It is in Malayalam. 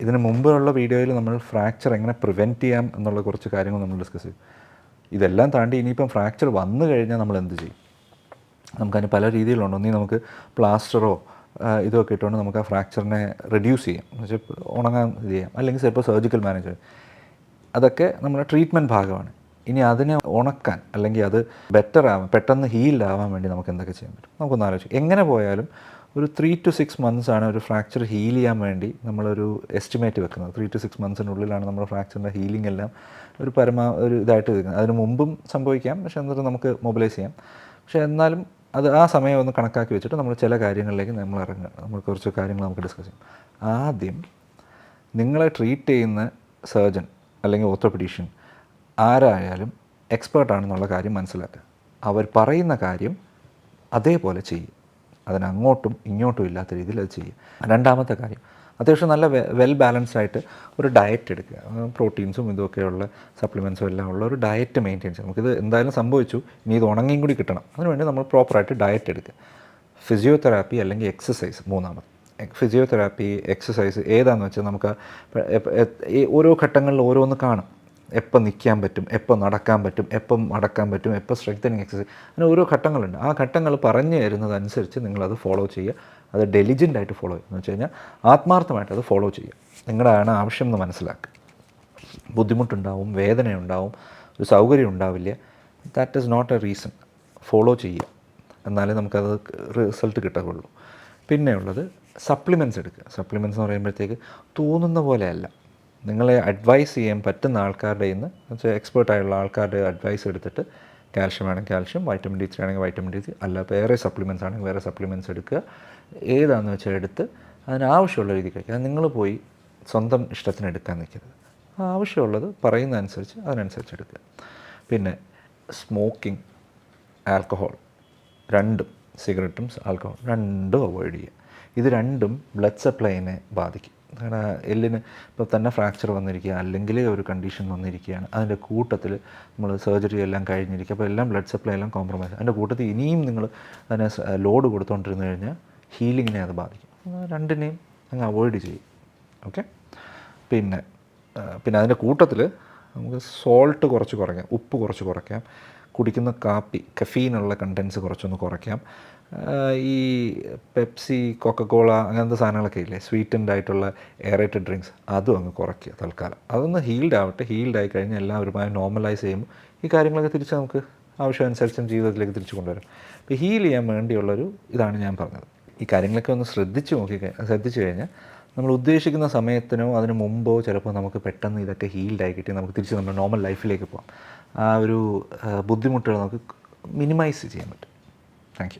ഇതിന് മുമ്പുള്ള വീഡിയോയിൽ നമ്മൾ ഫ്രാക്ചർ എങ്ങനെ പ്രിവെന്റ് ചെയ്യാം എന്നുള്ള കുറച്ച് കാര്യങ്ങൾ നമ്മൾ ഡിസ്കസ് ചെയ്യും ഇതെല്ലാം താണ്ടി ഇനിയിപ്പം ഫ്രാക്ചർ വന്നു കഴിഞ്ഞാൽ നമ്മൾ എന്ത് ചെയ്യും? നമുക്കതിന് പല രീതിയിലുണ്ട്. ഒന്നീ നമുക്ക് പ്ലാസ്റ്ററോ ഇതൊക്കെ ഇട്ടുകൊണ്ട് നമുക്ക് ആ ഫ്രാക്ചറിനെ റെഡ്യൂസ് ചെയ്യാം. എന്ന് വെച്ചാൽ ഉണങ്ങാൻ ഇത് ചെയ്യാം. അല്ലെങ്കിൽ ചിലപ്പോൾ സർജിക്കൽ മാനേജ് അതൊക്കെ നമ്മുടെ ട്രീറ്റ്മെന്റ് ഭാഗമാണ്. ഇനി അതിനെ ഉണക്കാൻ അല്ലെങ്കിൽ അത് ബെറ്റർ ആവാൻ പെട്ടെന്ന് ഹീലാവാൻ വേണ്ടി നമുക്ക് എന്തൊക്കെ ചെയ്യാൻ പറ്റും? നമുക്കൊന്ന് ആലോചിക്കും. എങ്ങനെ പോയാലും ഒരു ത്രീ ടു സിക്സ് മന്ത്സ് ആണ് ഒരു ഫ്രാക്ചർ ഹീൽ ചെയ്യാൻ വേണ്ടി നമ്മളൊരു എസ്റ്റിമേറ്റ് വെക്കുന്നത്. ത്രീ ടു സിക്സ് മന്ത്സിനുള്ളിലാണ് നമ്മുടെ ഫ്രാക്ചറിന്റെ ഹീലിംഗ് എല്ലാം ഒരു പരമാ ഒരു ഇതായിട്ട് വെക്കുന്നത് അതിന് മുമ്പും സംഭവിക്കാം. പക്ഷെ എന്നിട്ട് നമുക്ക് മൊബിലൈസ് ചെയ്യാം. പക്ഷേ എന്നാലും അത് ആ സമയം ഒന്ന് കണക്കാക്കി വെച്ചിട്ട് നമ്മൾ ചില കാര്യങ്ങളിലേക്ക് നമ്മൾ ഇറങ്ങുക. നമ്മൾ കുറച്ച് കാര്യങ്ങൾ നമുക്ക് ഡിസ്കസ് ചെയ്യാം. ആദ്യം നിങ്ങളെ ട്രീറ്റ് ചെയ്യുന്ന സർജൻ അല്ലെങ്കിൽ ഓർത്തോപെഡീഷ്യൻ ആരായാലും എക്സ്പേർട്ടാണെന്നുള്ള കാര്യം മനസ്സിലാക്കുക. അവർ പറയുന്ന കാര്യം അതേപോലെ ചെയ്യും. അതിനങ്ങോട്ടും ഇങ്ങോട്ടും ഇല്ലാത്ത രീതിയിൽ അത് ചെയ്യുക രണ്ടാമത്തെ കാര്യം അത്യാവശ്യം നല്ല വെൽ ബാലൻസ്ഡ് ആയിട്ട് ഒരു ഡയറ്റ് എടുക്കുക. പ്രോട്ടീൻസും ഇതൊക്കെയുള്ള സപ്ലിമെൻസും എല്ലാം ഉള്ള ഒരു ഡയറ്റ് മെയിന്റെയിൻ ചെയ്യുക. നമുക്കിത് എന്തായാലും സംഭവിച്ചു. ഇനി ഇത് ഉണങ്ങിയും കൂടി കിട്ടണം. അതിനുവേണ്ടി നമ്മൾ പ്രോപ്പറായിട്ട് ഡയറ്റ് എടുക്കുക. ഫിസിയോതെറാപ്പി അല്ലെങ്കിൽ എക്സസൈസ് മൂന്നാമത്. ഫിസിയോതെറാപ്പി എക്സസൈസ് ഏതാണെന്ന് വെച്ചാൽ നമുക്ക് ഓരോ ഘട്ടങ്ങളിൽ ഓരോന്ന് കാണും. എപ്പോൾ നിൽക്കാൻ പറ്റും എപ്പോൾ നടക്കാൻ പറ്റും എപ്പം മടക്കാൻ പറ്റും എപ്പോൾ സ്ട്രെങ്തനിങ് എക്സസൈസ് അങ്ങനെ ഓരോ ഘട്ടങ്ങളുണ്ട്. ആ ഘട്ടങ്ങൾ പറഞ്ഞു തരുന്നതനുസരിച്ച് നിങ്ങളത് ഫോളോ ചെയ്യുക. അത് ഡെലിജന്റ് ആയിട്ട് ഫോളോ ചെയ്യുക. എന്ന് വെച്ച് കഴിഞ്ഞാൽ ആത്മാർത്ഥമായിട്ട് അത് ഫോളോ ചെയ്യുക. നിങ്ങളുടെയാണ് ആവശ്യം എന്ന് മനസ്സിലാക്കുക. ബുദ്ധിമുട്ടുണ്ടാവും വേദനയുണ്ടാവും ഒരു സൗകര്യം ഉണ്ടാവില്ല. That is not a reason follow ചെയ്യുക. എന്നാലേ നമുക്കത് റിസൾട്ട് കിട്ടുകയുള്ളൂ പിന്നെയുള്ളത് സപ്ലിമെന്റ്സ് എടുക്കുക. സപ്ലിമെന്റ്സ് എന്ന് പറയുമ്പോഴത്തേക്ക് തോന്നുന്ന പോലെയല്ല നിങ്ങളെ അഡ്വൈസ് ചെയ്യാൻ പറ്റുന്ന ആൾക്കാരുടെ നിന്ന് വെച്ചാൽ എക്സ്പേർട്ടായുള്ള ആൾക്കാരുടെ അഡ്വൈസ് എടുത്തിട്ട് കാൽഷ്യം ആണെങ്കിൽ കാൽഷ്യം വൈറ്റമിൻ ഡി ത്രീ ആണെങ്കിൽ വൈറ്റമിൻ ഡി ത്രീ അല്ല വേറെ സപ്ലിമെന്റ്സ് ആണെങ്കിൽ വേറെ സപ്ലിമെന്റ്സ് എടുക്കുക. ഏതാണെന്ന് വെച്ചാൽ എടുത്ത് അതിനാവശ്യമുള്ള രീതി കഴിക്കുക അത് നിങ്ങൾ പോയി സ്വന്തം ഇഷ്ടത്തിന് എടുക്കാൻ നിൽക്കരുത്. ആവശ്യമുള്ളത് പറയുന്ന അനുസരിച്ച് അതിനനുസരിച്ച് എടുക്കുക. പിന്നെ സ്മോക്കിംഗ് ആൽക്കഹോൾ രണ്ടും സിഗരറ്റും ആൽക്കഹോൾ രണ്ടും അവോയ്ഡ് ചെയ്യുക. ഇത് രണ്ടും ബ്ലഡ് സപ്ലൈനെ ബാധിക്കും. കാരണം എല്ലിന് ഇപ്പോൾ തന്നെ ഫ്രാക്ചർ വന്നിരിക്കുക അല്ലെങ്കിൽ ഒരു കണ്ടീഷൻ വന്നിരിക്കുകയാണ്. അതിന്റെ കൂട്ടത്തിൽ നമ്മൾ സർജറി എല്ലാം കഴിഞ്ഞിരിക്കുക. അപ്പോൾ എല്ലാം ബ്ലഡ് സപ്ലൈ എല്ലാം കോംപ്രമൈസ് അതിന്റെ കൂട്ടത്തിൽ ഇനിയും നിങ്ങൾ അതിനെ ലോഡ് കൊടുത്തുകൊണ്ടിരുന്നു കഴിഞ്ഞാൽ ഹീലിങ്ങിനെ അത് ബാധിക്കും. രണ്ടിനെയും അങ്ങ് അവോയ്ഡ് ചെയ്യും. ഓക്കെ പിന്നെ പിന്നെ അതിന്റെ കൂട്ടത്തിൽ നമുക്ക് സോൾട്ട് കുറച്ച് കുറയ്ക്കാം ഉപ്പ് കുറച്ച് കുറയ്ക്കാം. കുടിക്കുന്ന കാപ്പി കഫീനുള്ള കണ്ടൻസ് കുറച്ചൊന്ന് കുറയ്ക്കാം. ഈ പെപ്സി കൊക്കക്കോള അങ്ങനത്തെ സാധനങ്ങളൊക്കെ ഇല്ലേ? സ്വീറ്റൻഡ് ആയിട്ടുള്ള എയറേറ്റഡ് ഡ്രിങ്ക്സ് അതും അങ്ങ് കുറയ്ക്കുക തൽക്കാലം. അതൊന്ന് ഹീൽഡ് ആവട്ടെ. ഹീൽഡ് ആയി കഴിഞ്ഞാൽ എല്ലാം ഒരുപാട് നോർമലൈസ് ചെയ്യുമ്പോൾ ഈ കാര്യങ്ങളൊക്കെ തിരിച്ച് നമുക്ക് ആവശ്യമനുസരിച്ചും ജീവിതത്തിലേക്ക് തിരിച്ചു കൊണ്ടുവരും. അപ്പോൾ ഹീൽ ചെയ്യാൻ വേണ്ടിയുള്ളൊരു ഇതാണ് ഞാൻ പറഞ്ഞത്. ഈ കാര്യങ്ങളൊക്കെ ഒന്ന് ശ്രദ്ധിച്ച് നോക്കി ശ്രദ്ധിച്ചു കഴിഞ്ഞാൽ നമ്മൾ ഉദ്ദേശിക്കുന്ന സമയത്തിനോ അതിന് മുമ്പോ ചിലപ്പോൾ നമുക്ക് പെട്ടെന്ന് ഇതൊക്കെ ഹീൽഡായി കിട്ടി. നമുക്ക് തിരിച്ച് നമ്മുടെ നോർമൽ ലൈഫിലേക്ക് പോകാം ആ ഒരു ബുദ്ധിമുട്ടുകൾ നമുക്ക് മിനിമൈസ് ചെയ്യാൻ പറ്റും. താങ്ക്